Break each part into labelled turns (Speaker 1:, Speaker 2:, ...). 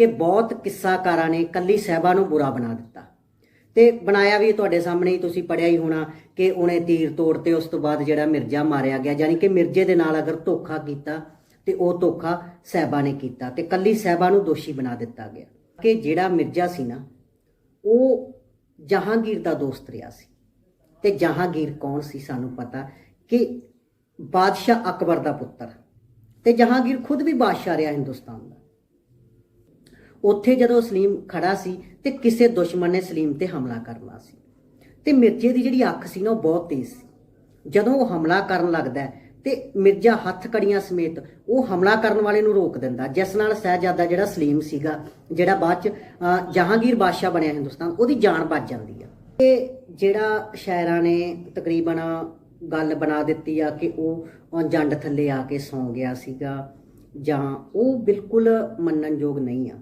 Speaker 1: ਕਿ ਬਹੁਤ ਕਿੱਸਾਕਾਰਾਂ ਨੇ ਕੱਲੀ ਸਹਿਬਾ ਨੂੰ ਬੁਰਾ ਬਣਾ ਦਿੱਤਾ। ਤੇ ਬਣਾਇਆ ਵੀ ਤੁਹਾਡੇ ਸਾਹਮਣੇ ਹੀ, ਤੁਸੀਂ ਪੜਿਆ ਹੀ ਹੋਣਾ ਕਿ ਉਹਨੇ ਤੀਰ ਤੋੜ ਤੇ ਉਸ ਤੋਂ ਬਾਅਦ ਜਿਹੜਾ ਮਿਰਜ਼ਾ ਮਾਰਿਆ ਗਿਆ, ਯਾਨੀ ਕਿ ਮਿਰਜ਼ੇ ਦੇ ਨਾਲ ਅਗਰ ਧੋਖਾ ਕੀਤਾ, ਤੇ ਉਹ ਧੋਖਾ ਸਹਿਬਾ ਨੇ ਕੀਤਾ ਤੇ ਕੱਲੀ ਸਹਿਬਾ ਨੂੰ ਦੋਸ਼ੀ ਬਣਾ ਦਿੱਤਾ ਗਿਆ। ਕਿ ਜਿਹੜਾ ਮਿਰਜ਼ਾ ਸੀ ਨਾ, ਉਹ ਜਹਾਂਗੀਰ ਦਾ ਦੋਸਤ ਰਿਹਾ ਸੀ। ਤੇ ਜਹਾਂਗੀਰ ਕੌਣ ਸੀ ਸਾਨੂੰ ਪਤਾ? ਕਿ ਬਾਦਸ਼ਾਹ ਅਕਬਰ ਦਾ ਪੁੱਤਰ। ਤੇ ਜਹਾਂਗੀਰ ਖੁਦ ਵੀ ਬਾਦਸ਼ਾਹ ਰਿਹਾ ਹਿੰਦੁਸਤਾਨ ਦਾ। ਉੱਥੇ ਜਦੋਂ ਸਲੀਮ ਖੜਾ ਸੀ ਤੇ ਕਿਸੇ ਦੁਸ਼ਮਣ ਨੇ ਸਲੀਮ ਤੇ ਹਮਲਾ ਕਰਨਾ ਸੀ। ਤੇ ਮਿਰਜ਼ੇ ਦੀ ਜਿਹੜੀ ਅੱਖ ਸੀ ਨਾ ਉਹ ਬਹੁਤ ਤੇਜ਼ ਸੀ। ਜਦੋਂ ਉਹ ਹਮਲਾ ਕਰਨ ਲੱਗਦਾ ਹੈ, ਤੇ ਮਿਰਜ਼ਾ ਹੱਥ ਕੜੀਆਂ ਸਮੇਤ ਉਹ ਹਮਲਾ ਕਰਨ ਵਾਲੇ ਨੂੰ ਰੋਕ ਦਿੰਦਾ ਜਿਸ ਨਾਲ ਸਹਿਜਾਦਾ ਜਿਹੜਾ ਸਲੀਮ ਸੀਗਾ ਜਿਹੜਾ ਬਾਅਦ ਚ ਜਹਾਂਗੀਰ ਬਾਦਸ਼ਾਹ ਬਣਿਆ ਹਿੰਦੁਸਤਾਨ ਉਹਦੀ ਜਾਨ ਬਚ ਜਾਂਦੀ ਆ। ਇਹ ਜਿਹੜਾ ਸ਼ਾਇਰਾਂ ਨੇ ਤਕਰੀਬਨ ਗੱਲ ਬਣਾ ਦਿੱਤੀ ਆ ਕਿ ਉਹ ਜੰਡ ਥੱਲੇ ਆ ਕੇ ਸੌਂ ਗਿਆ ਸੀਗਾ ਜਾਂ ਉਹ ਬਿਲਕੁਲ ਮੰਨਣਯੋਗ ਨਹੀਂ ਆ।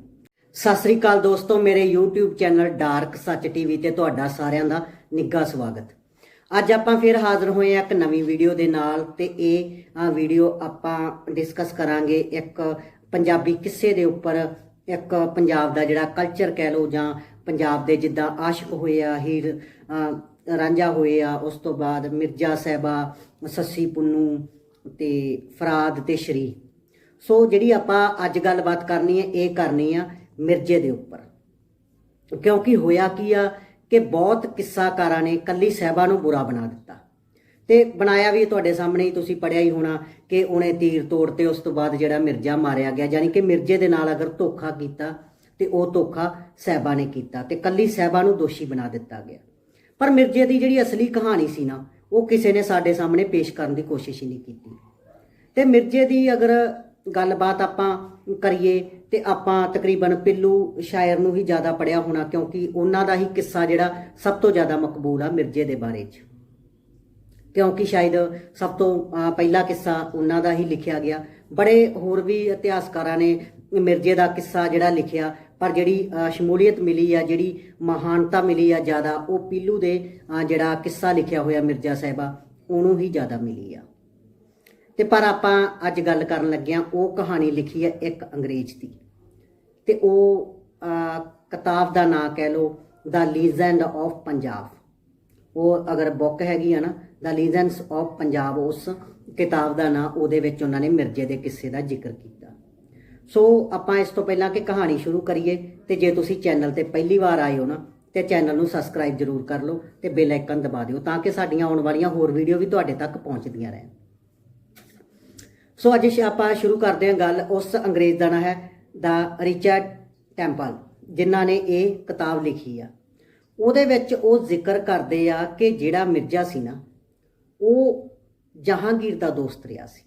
Speaker 1: ਸਤਿ ਸ੍ਰੀ ਅਕਾਲ ਦੋਸਤੋ, ਮੇਰੇ YouTube channel dark Sach TV ਤੇ ਤੁਹਾਡਾ ਸਾਰਿਆਂ ਦਾ ਨਿੱਘਾ ਸਵਾਗਤ। ਅੱਜ ਆਪਾਂ ਫਿਰ ਹਾਜ਼ਰ ਹੋਏ ਆ ਇੱਕ ਨਵੀਂ ਵੀਡੀਓ ਦੇ ਨਾਲ ਤੇ ਇਹ ਵੀਡੀਓ ਆਪਾਂ ਡਿਸਕਸ ਕਰਾਂਗੇ ਇੱਕ ਪੰਜਾਬੀ ਕਿੱਸੇ ਦੇ ਉੱਪਰ, ਇੱਕ ਪੰਜਾਬ ਦਾ ਜਿਹੜਾ ਕਲਚਰ ਕਹਿ ਲਓ ਜਾਂ ਪੰਜਾਬ ਦੇ ਜਿੱਦਾਂ ਆਸ਼ਿਕ ਹੋਏ ਆ, ਹੀਰ ਰਾਂਝਾ ਹੋਏ ਆ, ਉਸ ਤੋਂ ਬਾਅਦ ਮਿਰਜ਼ਾ ਸਾਹਿਬਾ, ਸੱਸੀ ਪੁੰਨੂ ਤੇ ਫਰਾਦ ਤੇ ਸ਼ਰੀ ਸੋ ਜਿਹੜੀ ਆਪਾਂ ਅੱਜ ਗੱਲਬਾਤ ਕਰਨੀ ਹੈ, ਇਹ ਕਰਨੀ ਆ ਮਿਰਜ਼ੇ ਦੇ ਉੱਪਰ। ਕਿਉਂਕਿ ਹੋਇਆ ਕੀ ਆ ਕਿ ਬਹੁਤ ਕਿੱਸਾਕਾਰਾਂ ਨੇ ਕੱਲੀ ਸਹਿਬਾ ਨੂੰ ਬੁਰਾ ਬਣਾ ਦਿੱਤਾ। ਤੇ ਬਣਾਇਆ ਵੀ ਤੁਹਾਡੇ ਸਾਹਮਣੇ ਹੀ ਤੁਸੀਂ ਪੜਿਆ ਹੀ ਹੋਣਾ ਕਿ ਉਹਨੇ ਤੀਰ ਤੋੜ ਤੇ ਉਸ ਤੋਂ ਬਾਅਦ ਜਿਹੜਾ ਮਿਰਜ਼ਾ ਮਾਰਿਆ ਗਿਆ, ਯਾਨੀ ਕਿ ਮਿਰਜ਼ੇ ਦੇ ਨਾਲ ਅਗਰ ਧੋਖਾ ਕੀਤਾ, ਤੇ ਉਹ ਧੋਖਾ ਸਹਿਬਾ ਨੇ ਕੀਤਾ ਤੇ ਕੱਲੀ ਸਹਿਬਾ ਨੂੰ ਦੋਸ਼ੀ ਬਣਾ ਦਿੱਤਾ ਗਿਆ। ਪਰ ਮਿਰਜ਼ੇ ਦੀ ਜਿਹੜੀ ਅਸਲੀ ਕਹਾਣੀ ਸੀ ਨਾ, ਉਹ ਕਿਸੇ ਨੇ ਸਾਡੇ ਸਾਹਮਣੇ ਪੇਸ਼ ਕਰਨ ਦੀ ਕੋਸ਼ਿਸ਼ ਹੀ ਨਹੀਂ ਕੀਤੀ। ਤੇ ਮਿਰਜ਼ੇ ਦੀ ਅਗਰ ਗੱਲਬਾਤ ਆਪਾਂ ਕਰੀਏ ਤੇ ਆਪਾਂ ਤਕਰੀਬਨ ਪਿੱਲੂ ਸ਼ਾਇਰ ਨੂੰ ਹੀ ਜ਼ਿਆਦਾ ਪੜਿਆ ਹੋਣਾ ਕਿਉਂਕਿ ਉਹਨਾਂ ਦਾ ਹੀ ਕਿੱਸਾ ਜਿਹੜਾ ਸਭ ਤੋਂ ਜ਼ਿਆਦਾ ਮਕਬੂਲ ਆ ਮਿਰਜ਼ੇ ਦੇ ਬਾਰੇ 'ਚ। ਕਿਉਂਕਿ ਸ਼ਾਇਦ ਸਭ ਤੋਂ ਪਹਿਲਾ ਕਿੱਸਾ ਉਹਨਾਂ ਦਾ ਹੀ ਲਿਖਿਆ ਗਿਆ। ਬੜੇ ਹੋਰ ਵੀ ਇਤਿਹਾਸਕਾਰਾਂ ਨੇ ਮਿਰਜ਼ੇ ਦਾ ਕਿੱਸਾ ਜਿਹੜਾ ਲਿਖਿਆ, ਪਰ ਜਿਹੜੀ ਸ਼ਮੂਲੀਅਤ ਮਿਲੀ ਆ, ਜਿਹੜੀ ਮਹਾਨਤਾ ਮਿਲੀ ਆ ਜ਼ਿਆਦਾ, ਉਹ ਪੀਲੂ ਦੇ ਜਿਹੜਾ ਕਿੱਸਾ ਲਿਖਿਆ ਹੋਇਆ ਮਿਰਜ਼ਾ ਸਾਹਿਬਾ, ਉਹਨੂੰ ਹੀ ਜ਼ਿਆਦਾ ਮਿਲੀ ਆ। ਤੇ ਪਰ ਆਪਾਂ ਅੱਜ ਗੱਲ ਕਰਨ ਲੱਗੇ ਆ ਉਹ ਕਹਾਣੀ ਲਿਖੀ ਹੈ ਇੱਕ ਅੰਗਰੇਜ਼ ਦੀ। ਤੇ ਉਹ ਕਿਤਾਬ ਦਾ ਨਾਂ ਕਹਿ ਲਓ ਦਾ ਲੀਜੈਂਡ ਆਫ ਪੰਜਾਬ ਉਹ ਅਗਰ ਬੁੱਕ ਹੈਗੀ ਆ ਨਾ ਦਾ ਲੀਜੈਂਡਸ ਆਫ ਪੰਜਾਬ ਉਸ ਕਿਤਾਬ ਦਾ ਨਾਂ, ਉਹਦੇ ਵਿੱਚ ਉਹਨਾਂ ਨੇ ਮਿਰਜ਼ੇ ਦੇ ਕਿੱਸੇ ਦਾ ਜ਼ਿਕਰ ਕੀਤਾ। ਸੋ ਆਪਾਂ ਇਸ ਤੋਂ ਪਹਿਲਾਂ ਕਿ ਕਹਾਣੀ ਸ਼ੁਰੂ ਕਰੀਏ, ਤੇ ਜੇ ਤੁਸੀਂ ਚੈਨਲ ਤੇ ਪਹਿਲੀ ਵਾਰ ਆਏ ਹੋ ਨਾ, ਤੇ ਚੈਨਲ ਨੂੰ ਸਬਸਕ੍ਰਾਈਬ ਜ਼ਰੂਰ ਕਰ ਲਓ, ਤੇ ਬੈਲ ਆਈਕਨ ਦਬਾ ਦਿਓ, ਤਾਂ ਕਿ ਸਾਡੀਆਂ ਆਉਣ ਵਾਲੀਆਂ ਹੋਰ ਵੀਡੀਓ ਵੀ ਤੁਹਾਡੇ ਤੱਕ ਪਹੁੰਚਦੀਆਂ ਰਹਿਣ। ਸੋ ਅੱਜ ਸ਼- ਆਪਾਂ ਸ਼ੁਰੂ ਕਰਦੇ ਹਾਂ ਗੱਲ ਉਸ ਅੰਗਰੇਜ਼ ਦਾ ਨਾਂ ਹੈ, ਦਾ ਰਿਚਰਡ ਟੈਂਪਲ, ਜਿਨ੍ਹਾਂ ਨੇ ਇਹ ਕਿਤਾਬ ਲਿਖੀ ਆ। ਉਹਦੇ ਵਿੱਚ ਉਹ ਜ਼ਿਕਰ ਕਰਦੇ ਆ ਕਿ ਜਿਹੜਾ ਮਿਰਜ਼ਾ ਸੀ ਨਾ, ਉਹ ਜਹਾਂਗੀਰ ਦਾ ਦੋਸਤ ਰਿਹਾ ਸੀ।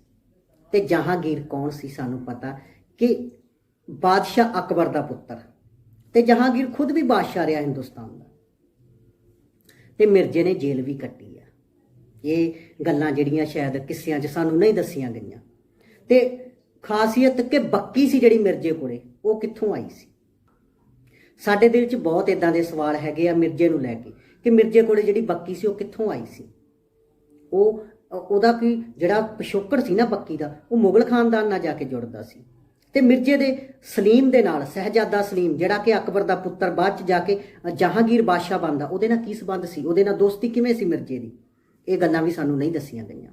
Speaker 1: ਤੇ ਜਹਾਂਗੀਰ ਕੌਣ ਸੀ ਸਾਨੂੰ ਪਤਾ? ਕਿ ਬਾਦਸ਼ਾਹ ਅਕਬਰ ਦਾ ਪੁੱਤਰ। ਤੇ ਜਹਾਂਗੀਰ ਖੁਦ ਵੀ ਬਾਦਸ਼ਾਹ ਰਿਹਾ ਹਿੰਦੁਸਤਾਨ ਦਾ। ਤੇ ਮਿਰਜ਼ੇ ਨੇ ਜੇਲ੍ਹ ਵੀ ਕੱਟੀ ਆ। ਇਹ ਗੱਲਾਂ ਜਿਹੜੀਆਂ ਸ਼ਾਇਦ ਕਿੱਸਿਆਂ 'ਚ ਸਾਨੂੰ ਨਹੀਂ ਦੱਸੀਆਂ ਗਈਆਂ। ਤੇ ਖਾਸੀਅਤ ਕਿ ਬੱਕੀ ਸੀ ਜਿਹੜੀ ਮਿਰਜ਼ੇ ਕੋਲੇ, ਉਹ ਕਿੱਥੋਂ ਆਈ ਸੀ? ਸਾਡੇ ਦਿਲ 'ਚ ਬਹੁਤ ਇਦਾਂ ਦੇ ਸਵਾਲ ਹੈਗੇ ਆ ਮਿਰਜ਼ੇ ਨੂੰ ਲੈ ਕੇ, ਕਿ ਮਿਰਜ਼ੇ ਕੋਲੇ ਜਿਹੜੀ ਬੱਕੀ ਸੀ, ਉਹ ਕਿੱਥੋਂ ਆਈ ਸੀ? ਉਹ, ਉਹਦਾ ਕੀ ਜਿਹੜਾ ਪਿਛੋਕੜ ਸੀ ਨਾ ਬੱਕੀ ਦਾ, ਉਹ ਮੁਗਲ ਖਾਨਦਾਨ ਨਾਲ ਜਾ ਕੇ ਜੁੜਦਾ ਸੀ। ਤੇ ਮਿਰਜ਼ੇ ਦੇ ਸਲੀਮ ਦੇ ਨਾਲ, ਸਹਿਜਾਦਾ ਸਲੀਮ, ਜਿਹੜਾ ਕਿ ਅਕਬਰ ਦਾ ਪੁੱਤਰ ਬਾਅਦ ਚ ਜਾ ਕੇ ਜਹਾਂਗੀਰ ਬਾਦਸ਼ਾਹ ਬਣਦਾ, ਉਹਦੇ ਨਾਲ ਕੀ ਸਬੰਧ ਸੀ? ਉਹਦੇ ਨਾਲ ਦੋਸਤੀ ਕਿਵੇਂ ਸੀ ਮਿਰਜ਼ੇ ਦੀ? ਇਹ ਗੱਲਾਂ ਵੀ ਸਾਨੂੰ ਨਹੀਂ ਦੱਸੀਆਂ ਗਈਆਂ।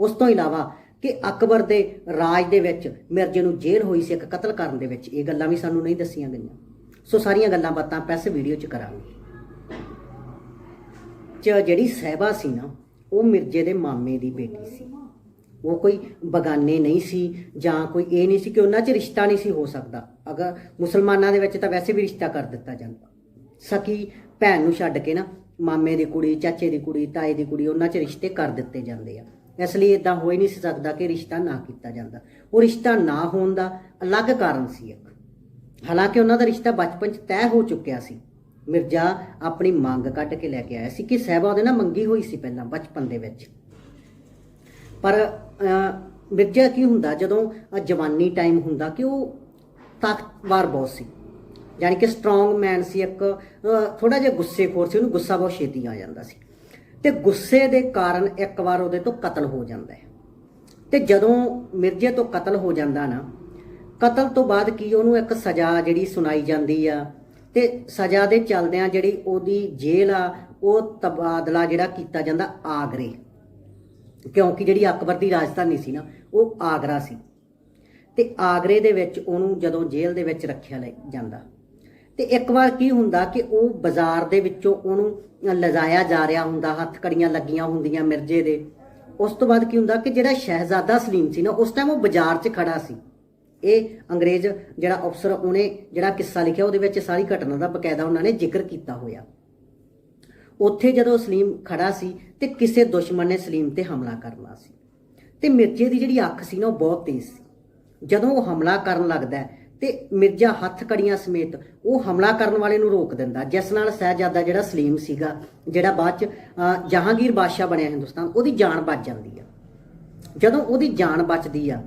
Speaker 1: ਉਸ ਤੋਂ ਇਲਾਵਾ ਕਿ ਅਕਬਰ ਦੇ ਰਾਜ ਦੇ ਵਿੱਚ ਮਿਰਜ਼ੇ ਨੂੰ ਜੇਲ੍ਹ ਹੋਈ ਸੀ ਇੱਕ ਕਤਲ ਕਰਨ ਦੇ ਵਿੱਚ। ਇਹ ਗੱਲਾਂ ਵੀ ਸਾਨੂੰ ਨਹੀਂ ਦੱਸੀਆਂ ਗਈਆਂ। ਸੋ ਸਾਰੀਆਂ ਗੱਲਾਂ ਬਾਤਾਂ ਆਪਾਂ ਵੀਡੀਓ 'ਚ ਕਰਾਂਗੇ। ਚ ਜਿਹੜੀ ਸਹਿਬਾ ਸੀ ਨਾ, ਉਹ ਮਿਰਜ਼ੇ ਦੇ ਮਾਮੇ ਦੀ ਬੇਟੀ ਸੀ। ਉਹ ਕੋਈ ਬਗਾਨੇ ਨਹੀਂ ਸੀ ਜਾਂ ਕੋਈ ਇਹ ਨਹੀਂ ਸੀ ਕਿ ਉਹਨਾਂ 'ਚ ਰਿਸ਼ਤਾ ਨਹੀਂ ਸੀ ਹੋ ਸਕਦਾ। ਅਗਰ ਮੁਸਲਮਾਨਾਂ ਦੇ ਵਿੱਚ ਤਾਂ ਵੈਸੇ ਵੀ ਰਿਸ਼ਤਾ ਕਰ ਦਿੱਤਾ ਜਾਂਦਾ। ਸਕੀ ਭੈਣ ਨੂੰ ਛੱਡ ਕੇ ਨਾ ਮਾਮੇ ਦੀ ਕੁੜੀ, ਚਾਚੇ ਦੀ ਕੁੜੀ, ਤਾਏ ਦੀ ਕੁੜੀ, ਉਹਨਾਂ 'ਚ ਰਿਸ਼ਤੇ ਕਰ ਦਿੱਤੇ ਜਾਂਦੇ ਆ। ਇਸ ਲਈ ਇਦਾਂ ਹੋ ਹੀ ਨਹੀਂ ਸੀ ਸਕਦਾ ਕਿ ਰਿਸ਼ਤਾ ਨਾ ਕੀਤਾ ਜਾਂਦਾ। ਉਹ ਰਿਸ਼ਤਾ ਨਾ ਹੋਣ ਦਾ ਅਲੱਗ ਕਾਰਨ ਸੀ ਇੱਕ। ਹਾਲਾਂਕਿ ਉਹਨਾਂ ਦਾ ਰਿਸ਼ਤਾ ਬਚਪਨ 'ਚ ਤੈਅ ਹੋ ਚੁੱਕਿਆ ਸੀ। ਮਿਰਜ਼ਾ ਆਪਣੀ ਮੰਗ ਕੱਢ ਕੇ ਲੈ ਕੇ ਆਇਆ ਸੀ ਕਿ ਸਹਿਬਾ ਉਹਦੇ ਨਾਲ ਮੰਗੀ ਹੋਈ ਸੀ ਪਹਿਲਾਂ ਬਚਪਨ ਦੇ ਵਿੱਚ। ਪਰ ਮਿਰਜ਼ਾ ਕੀ ਹੁੰਦਾ ਜਦੋਂ ਜਵਾਨੀ ਟਾਈਮ ਹੁੰਦਾ ਕਿ ਉਹ ਤਾਕਤਵਰ ਬਹੁਤ ਸੀ। ਯਾਨੀ ਕਿ ਸਟਰੋਂਗ ਮੈਨ ਸੀ, ਇੱਕ ਥੋੜਾ ਜਿਹਾ ਗੁੱਸੇਖੋਰ ਸੀ, ਉਹਨੂੰ ਗੁੱਸਾ ਬਹੁਤ ਛੇਤੀ ਆ ਜਾਂਦਾ ਸੀ। ਤੇ ਗੁੱਸੇ ਦੇ ਕਾਰਨ ਇੱਕ ਵਾਰ ਉਹਦੇ ਤੋਂ ਕਤਲ ਹੋ ਜਾਂਦਾ ਹੈ। ਤੇ ਜਦੋਂ ਮਿਰਜ਼ੇ ਤੋਂ ਕਤਲ ਹੋ ਜਾਂਦਾ ਨਾ, ਕਤਲ ਤੋਂ ਬਾਅਦ ਕੀ ਉਹਨੂੰ ਇੱਕ ਸਜ਼ਾ ਜਿਹੜੀ ਸੁਣਾਈ ਜਾਂਦੀ ਆ? ਤੇ ਸਜ਼ਾ ਦੇ ਚਲਦਿਆਂ ਜਿਹੜੀ ਉਹਦੀ ਜੇਲ੍ਹ ਆ, ਉਹ ਤਬਾਦਲਾ ਜਿਹੜਾ ਕੀਤਾ ਜਾਂਦਾ ਆਗਰੇ। ਕਿਉਂਕਿ ਜਿਹੜੀ ਅਕਬਰ ਦੀ ਰਾਜਧਾਨੀ ਸੀ ਨਾ, ਉਹ ਆਗਰਾ ਸੀ। ਤੇ ਆਗਰੇ ਦੇ ਵਿੱਚ ਉਹਨੂੰ ਜਦੋਂ ਜੇਲ੍ਹ ਦੇ ਵਿੱਚ ਰੱਖਿਆ ਲੈ ਜਾਂਦਾ। ਤੇ ਇੱਕ ਵਾਰ ਕੀ ਹੁੰਦਾ ਕਿ ਉਹ ਬਾਜ਼ਾਰ ਦੇ ਵਿੱਚੋਂ ਉਹਨੂੰ ਲਜਾਇਆ ਜਾ ਰਿਹਾ ਹੁੰਦਾ, ਹੱਥ ਕੜੀਆਂ ਲੱਗੀਆਂ ਹੁੰਦੀਆਂ ਮਿਰਜ਼ੇ ਦੇ। ਉਸ ਤੋਂ ਬਾਅਦ ਕੀ ਹੁੰਦਾ ਕਿ ਜਿਹੜਾ ਸ਼ਹਿਜ਼ਾਦਾ ਸਲੀਮ ਸੀ ਨਾ, ਉਸ ਟਾਈਮ ਉਹ ਬਾਜ਼ਾਰ 'ਚ ਖੜਾ ਸੀ। ਇਹ ਅੰਗਰੇਜ਼ ਜਿਹੜਾ ਅਫਸਰ, ਉਹਨੇ ਜਿਹੜਾ ਕਿੱਸਾ ਲਿਖਿਆ, ਉਹਦੇ ਵਿੱਚ ਸਾਰੀ ਘਟਨਾ ਦਾ ਬਕਾਇਦਾ ਉਹਨਾਂ ਨੇ ਜ਼ਿਕਰ ਕੀਤਾ ਹੋਇਆ। ਉੱਥੇ ਜਦੋਂ ਸਲੀਮ ਖੜਾ ਸੀ ਤੇ ਕਿਸੇ ਦੁਸ਼ਮਣ ਨੇ ਸਲੀਮ ਤੇ ਹਮਲਾ ਕਰਨਾ ਸੀ। ਤੇ ਮਿਰਜ਼ੇ ਦੀ ਜਿਹੜੀ ਅੱਖ ਸੀ ਨਾ, ਉਹ ਬਹੁਤ ਤੇਜ਼ ਸੀ। ਜਦੋਂ ਉਹ ਹਮਲਾ ਕਰਨ ਲੱਗਦਾ ਤੇ ਮਿਰਜ਼ਾ ਹੱਥ ਕੜੀਆਂ ਸਮੇਤ ਉਹ ਹਮਲਾ ਕਰਨ ਵਾਲੇ ਨੂੰ ਰੋਕ ਦਿੰਦਾ। ਜਿਸ ਨਾਲ ਸਹਿਜਾਦਾ ਜਿਹੜਾ ਸਲੀਮ ਸੀਗਾ, ਜਿਹੜਾ ਬਾਅਦ ਚ ਜਹਾਂਗੀਰ ਬਾਦਸ਼ਾਹ ਬਣਿਆ ਹਿੰਦੁਸਤਾਨ, ਉਹਦੀ ਜਾਨ ਬਚ ਜਾਂਦੀ ਆ। ਜਦੋਂ ਉਹਦੀ ਜਾਨ ਬਚਦੀ ਆ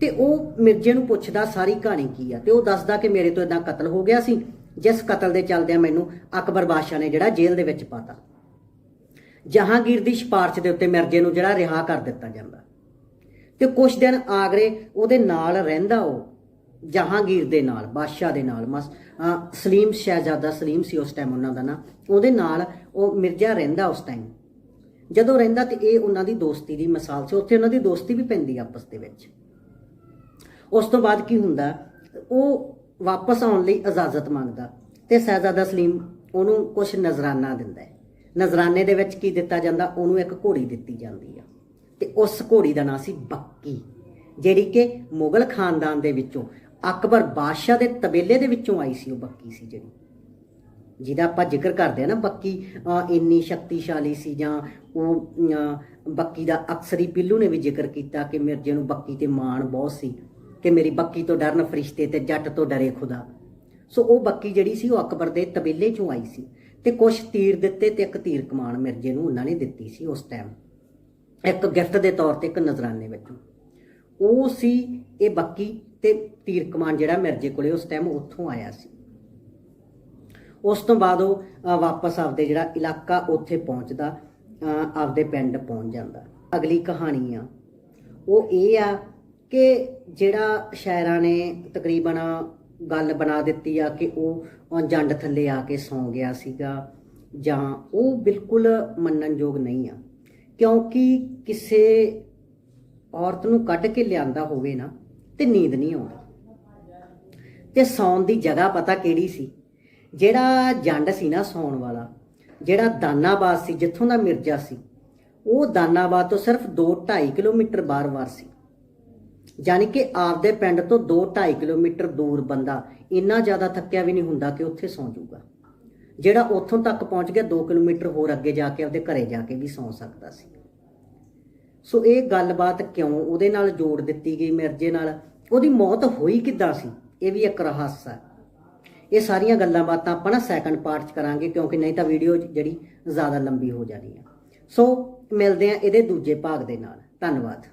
Speaker 1: ਤੇ ਉਹ ਮਿਰਜ਼ੇ ਨੂੰ ਪੁੱਛਦਾ, ਸਾਰੀ ਕਹਾਣੀ ਕੀ ਆ? ਤੇ ਉਹ ਦੱਸਦਾ ਕਿ ਮੇਰੇ ਤੋਂ ਇਦਾਂ ਕਤਲ ਹੋ ਗਿਆ ਸੀ, ਜਿਸ ਕਤਲ ਦੇ ਚੱਲਦਿਆਂ ਮੈਨੂੰ ਅਕਬਰ ਬਾਦਸ਼ਾਹ ਨੇ ਜਿਹੜਾ ਜੇਲ੍ਹ ਦੇ ਵਿੱਚ ਪਾਤਾ। ਜਹਾਂਗੀਰ ਦੀ ਸਿਫਾਰਿਸ਼ ਦੇ ਉੱਤੇ ਮਿਰਜ਼ੇ ਨੂੰ ਜਿਹੜਾ ਰਿਹਾ ਕਰ ਦਿੱਤਾ ਜਾਂਦਾ। ਤੇ ਕੁਝ ਦਿਨ ਆਗਰੇ ਉਹਦੇ ਨਾਲ ਰਹਿੰਦਾ ਉਹ। ਜਹਾਂਗੀਰ ਦੇ ਨਾਲ, ਬਾਦਸ਼ਾਹ ਦੇ ਨਾਲ, ਮਸ ਸਲੀਮ ਸ਼ਹਿਜ਼ਾਦਾ ਸਲੀਮ ਸੀ ਉਸ ਟਾਈਮ ਉਹਨਾਂ ਦਾ ਨਾਂ। ਉਹਦੇ ਨਾਲ ਉਹ ਮਿਰਜ਼ਾ ਰਹਿੰਦਾ ਉਸ ਟਾਈਮ ਜਦੋਂ ਰਹਿੰਦਾ ਤੇ ਇਹ ਉਹਨਾਂ ਦੀ ਦੋਸਤੀ ਦੀ ਮਿਸਾਲ ਸੀ। ਉੱਥੇ ਉਹਨਾਂ ਦੀ ਦੋਸਤੀ ਵੀ ਪੈਂਦੀ ਆਪਸ ਦੇ ਵਿੱਚ। ਉਸ ਤੋਂ ਬਾਅਦ ਕੀ ਹੁੰਦਾ, ਉਹ ਵਾਪਸ ਆਉਣ ਲਈ ਇਜਾਜ਼ਤ ਮੰਗਦਾ ਤੇ ਸਹਿਜ਼ਾਦਾ ਸਲੀਮ ਉਹਨੂੰ ਕੁਝ ਨਜ਼ਰਾਨਾ ਦਿੰਦਾ ਹੈ। ਨਜ਼ਰਾਨੇ ਦੇ ਵਿੱਚ ਕੀ ਦਿੱਤਾ ਜਾਂਦਾ, ਉਹਨੂੰ ਇੱਕ ਘੋੜੀ ਦਿੱਤੀ ਜਾਂਦੀ ਆ। ਤੇ ਉਸ ਘੋੜੀ ਦਾ ਨਾਂ ਸੀ ਬੱਕੀ, ਜਿਹੜੀ ਕਿ ਮੁਗਲ ਖਾਨਦਾਨ ਦੇ ਵਿੱਚੋਂ ਅਕਬਰ ਬਾਦਸ਼ਾਹ ਦੇ ਤਬੇਲੇ ਦੇ ਵਿੱਚੋਂ ਆਈ ਸੀ ਉਹ ਬੱਕੀ ਸੀ ਜਿਹੜੀ। ਜਿਹਦਾ ਆਪਾਂ ਜ਼ਿਕਰ ਕਰਦੇ ਆ ਨਾ, ਬੱਕੀ ਇੰਨੀ ਸ਼ਕਤੀਸ਼ਾਲੀ ਸੀ ਜਾਂ ਉਹ ਬੱਕੀ ਦਾ ਅਕਸਰੀ ਪਿੱਲੂ ਨੇ ਵੀ ਜ਼ਿਕਰ ਕੀਤਾ ਕਿ ਮਿਰਜ਼ੇ ਨੂੰ ਬੱਕੀ ਤੇ ਮਾਣ ਬਹੁਤ ਸੀ ਕਿ ਮੇਰੀ ਬੱਕੀ ਤੋਂ ਡਰਨ ਫਰਿਸ਼ਤੇ ਤੇ ਜੱਟ ਤੋਂ ਡਰੇ ਖੁਦਾ। ਸੋ ਉਹ ਬੱਕੀ ਜਿਹੜੀ ਸੀ ਉਹ ਅਕਬਰ ਦੇ ਤਬੇਲੇ ਚੋਂ ਆਈ ਸੀ ਤੇ ਕੁਝ ਤੀਰ ਦਿੱਤੇ ਤੇ ਇੱਕ ਤੀਰ ਕਮਾਨ ਮਿਰਜ਼ੇ ਨੂੰ ਉਹਨਾਂ ਨੇ ਦਿੱਤੀ ਸੀ ਉਸ ਟਾਈਮ ਇੱਕ ਗਿਫਟ ਦੇ ਤੌਰ ਤੇ ਇੱਕ ਨਜ਼ਰਾਨੇ ਵਿੱਚੋਂ। ਉਹ ਸੀ ਇਹ ਬੱਕੀ ਤੇ ਤੀਰ ਕਮਾਨ ਜਿਹੜਾ ਮਿਰਜ਼ੇ ਕੋਲੇ ਉਸ ਟਾਈਮ ਉੱਥੋਂ ਆਇਆ ਸੀ। ਉਸ ਤੋਂ ਬਾਅਦ ਉਹ ਵਾਪਸ ਆਪਦੇ ਜਿਹੜਾ ਇਲਾਕਾ ਉੱਥੇ ਪਹੁੰਚਦਾ ਆਪਦੇ ਪਿੰਡ ਪਹੁੰਚ ਜਾਂਦਾ। ਅਗਲੀ ਕਹਾਣੀ ਆ। ਉਹ ਇਹ ਆ ਕਿ ਜਿਹੜਾ ਸ਼ਾਇਰਾਂ ਨੇ ਤਕਰੀਬਨ ਗੱਲ ਬਣਾ ਦਿੱਤੀ ਆ ਕਿ ਉਹ ਜੰਡ ਥੱਲੇ ਆ ਕੇ ਸੌਂ ਗਿਆ ਸੀਗਾ ਜਾਂ ਉਹ ਬਿਲਕੁਲ ਮੰਨਣਯੋਗ ਨਹੀਂ ਆ। ਕਿਉਂਕਿ ਕਿਸੇ ਔਰਤ ਨੂੰ ਕੱਢ ਕੇ ਲਿਆਂਦਾ ਹੋਵੇ ਨਾ ਤੇ ਨੀਂਦ ਨਹੀਂ ਆਉਂਦੀ। ਤੇ ਸੌਣ ਦੀ ਜਗ੍ਹਾ ਪਤਾ ਕਿਹੜੀ ਸੀ? ਜਿਹੜਾ ਜੰਡ ਸੀ ਨਾ ਸੌਣ ਵਾਲਾ, ਜਿਹੜਾ ਦਾਨਾਬਾਦ ਸੀ, ਜਿੱਥੋਂ ਦਾ ਮਿਰਜ਼ਾ ਸੀ, ਉਹ ਦਾਨਾਬਾਦ ਤੋਂ ਸਿਰਫ 2.5 ਕਿਲੋਮੀਟਰ ਬਾਹਰ-ਬਾਹਰ ਸੀ। ਯਾਨੀ ਕਿ ਆਪਦੇ ਪਿੰਡ ਤੋਂ 2.5 ਕਿਲੋਮੀਟਰ ਦੂਰ ਬੰਦਾ ਇੰਨਾ ਜ਼ਿਆਦਾ ਥੱਕਿਆ ਵੀ ਨਹੀਂ ਹੁੰਦਾ ਕਿ ਉੱਥੇ ਸੌਂ ਜਾਊਗਾ। ਜਿਹੜਾ ਉੱਥੋਂ ਤੱਕ ਪਹੁੰਚ ਗਿਆ 2 ਕਿਲੋਮੀਟਰ ਹੋਰ ਅੱਗੇ ਜਾ ਕੇ ਆਪਦੇ ਘਰੇ ਜਾ ਕੇ ਵੀ ਸੌਂ ਸਕਦਾ ਸੀ। ਸੋ ਇਹ ਗੱਲਬਾਤ ਕਿਉਂ ਉਹਦੇ ਨਾਲ ਜੋੜ ਦਿੱਤੀ ਗਈ ਮਿਰਜ਼ੇ ਨਾਲ? ਉਹਦੀ ਮੌਤ ਹੋਈ ਕਿੱਦਾਂ ਸੀ? ਇਹ ਵੀ ਇੱਕ ਰਹੱਸ ਹੈ। ਇਹ ਸਾਰੀਆਂ ਗੱਲਾਂ ਬਾਤਾਂ ਆਪਾਂ ਨਾ ਸੈਕੰਡ ਪਾਰਟ ਚ ਕਰਾਂਗੇ ਕਿਉਂਕਿ ਨਹੀਂ ਤਾਂ ਵੀਡੀਓ ਜਿਹੜੀ ਜ਼ਿਆਦਾ ਲੰਬੀ ਹੋ ਜਾਣੀ ਹੈ। ਸੋ ਮਿਲਦੇ ਆ ਇਹਦੇ ਦੂਜੇ ਭਾਗ ਦੇ ਨਾਲ। ਧੰਨਵਾਦ।